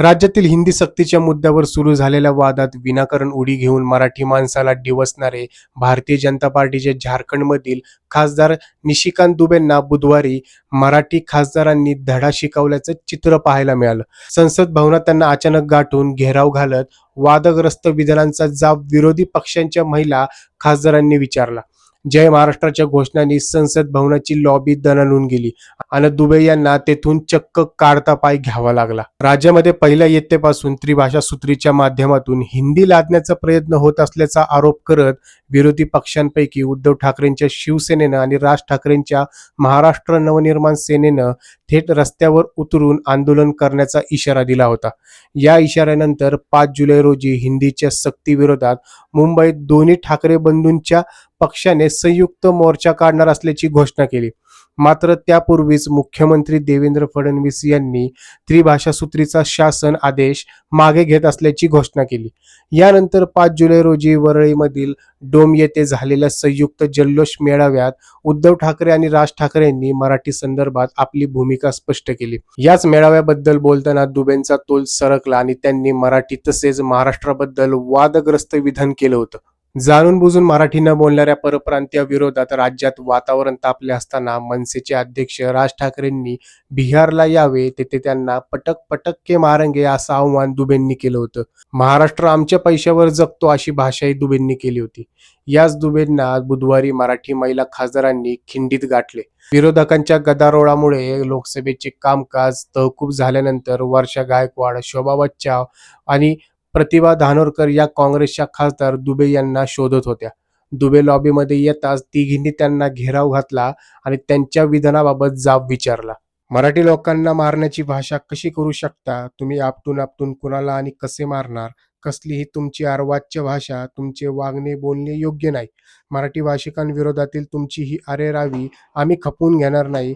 राज्यातील हिंदी सक्तीच्या मुद्द्यावर सुरू झालेल्या वादात विनाकारण उडी घेऊन मराठी माणसाला डिवसणारे भारतीय जनता पार्टीचे झारखंडमधील खासदार निशिकांत दुबेंना बुधवारी मराठी खासदारांनी धडा शिकवल्याचं चित्र पाहायला मिळालं. संसद भवनात त्यांना अचानक गाठून घेराव घालत वादग्रस्त विधानांचा जाब विरोधी पक्षांच्या महिला खासदारांनी विचारला. जय महाराष्ट्राच्या घोषणांनी संसद भवनाची लॉबी दणाणून गेली. आणि दुबे यांना तेथून चक्क काढता पाय घ्यावा लागला. राज्यामध्ये पहिल्या इयत्तेपासून त्रिभाषा सूत्रीच्या माध्यमातून हिंदी लादण्याचा प्रयत्न होत असल्याचा आरोप करत विरोधी पक्षांपैकी उद्धव ठाकरेंच्या शिवसेनेनं आणि राज ठाकरेंच्या महाराष्ट्र नवनिर्माण सेनेनं थेट रस्त्यावर उतरून आंदोलन करण्याचा इशारा दिला होता. या इशाऱ्यानंतर पाच जुलै रोजी हिंदीच्या सक्तीविरोधात मुंबईत दोन्ही ठाकरे बंधूंच्या पक्षाने संयुक्त मोर्चा काढणार असल्याची घोषणा केली. मात्र त्यापूर्वीच मुख्यमंत्री देवेंद्र फडणवीस यांनी त्रिभाषा सूत्रीचा शासन आदेश मागे घेत असल्याची घोषणा केली. यानंतर पाच जुलै रोजी वरळीमधील डोम येथे झालेल्या संयुक्त जल्लोष मेळाव्यात उद्धव ठाकरे आणि राज ठाकरे यांनी मराठी संदर्भात आपली भूमिका स्पष्ट केली. याच मेळाव्याबद्दल बोलताना दुबेंचा तोल सरकला आणि त्यांनी मराठी तसेच महाराष्ट्राबद्दल वादग्रस्त विधान केलं होतं. जाणून बुजून मराठी न बोलणाऱ्या परप्रांतीय विरोधात राज्यात वातावरण तापले असताना मनसेचे अध्यक्ष राज ठाकरेंनी बिहारला यावे तेथे त्यांना पटक पटक के मारंगे असं आव्हान दुबेंनी केलं होतं. महाराष्ट्र आमच्या पैशावर जगतो अशी भाषाही दुबेंनी केली होती. याच दुबेंना बुधवारी मराठी महिला खासदारांनी खिंडीत गाठले. विरोधकांच्या गदारोळामुळे लोकसभेचे कामकाज तहकूब झाल्यानंतर वर्षा गायकवाड शोभा बच्चाव आणि प्रतिभा धानोरकर या काँग्रेसच्या खासदार दुबे यांना शोधत होत्या. दुबे लॉबीमध्ये येताच तिघींनी त्यांना घेराव घातला आणि त्यांच्या विधानाबाबत जाब विचारला. मराठी लोकांना मारण्याची भाषा कशी करू शकता? तुम्ही आपटून आपटून कुणाला आणि कसे मारणार? कसलीही तुमची अर्वाच्य भाषा तुमचे वागणे बोलणे योग्य नाही. मराठी भाषिकांविरोधातील तुमची ही अरेरावी आम्ही खपवून घेणार नाही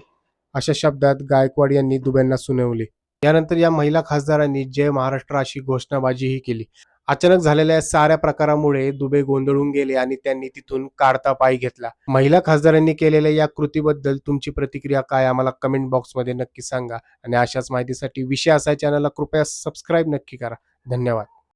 अशा शब्दात गायकवाड यांनी दुबेंना सुनावले. यानंतर या महिला खासदारांनी जय महाराष्ट्र अशी घोषणाबाजीही केली. अचानक झालेल्या साऱ्या प्रकारामुळे दुबे गोंधळून गेले आणि त्यांनी तिथून काढता पाय घेतला. महिला खासदारांनी केलेल्या या कृतीबद्दल तुमची प्रतिक्रिया काय? आम्हाला कमेंट बॉक्समध्ये नक्की सांगा. आणि अशाच माहितीसाठी विषय असा चॅनलला कृपया सबस्क्राईब नक्की करा. धन्यवाद.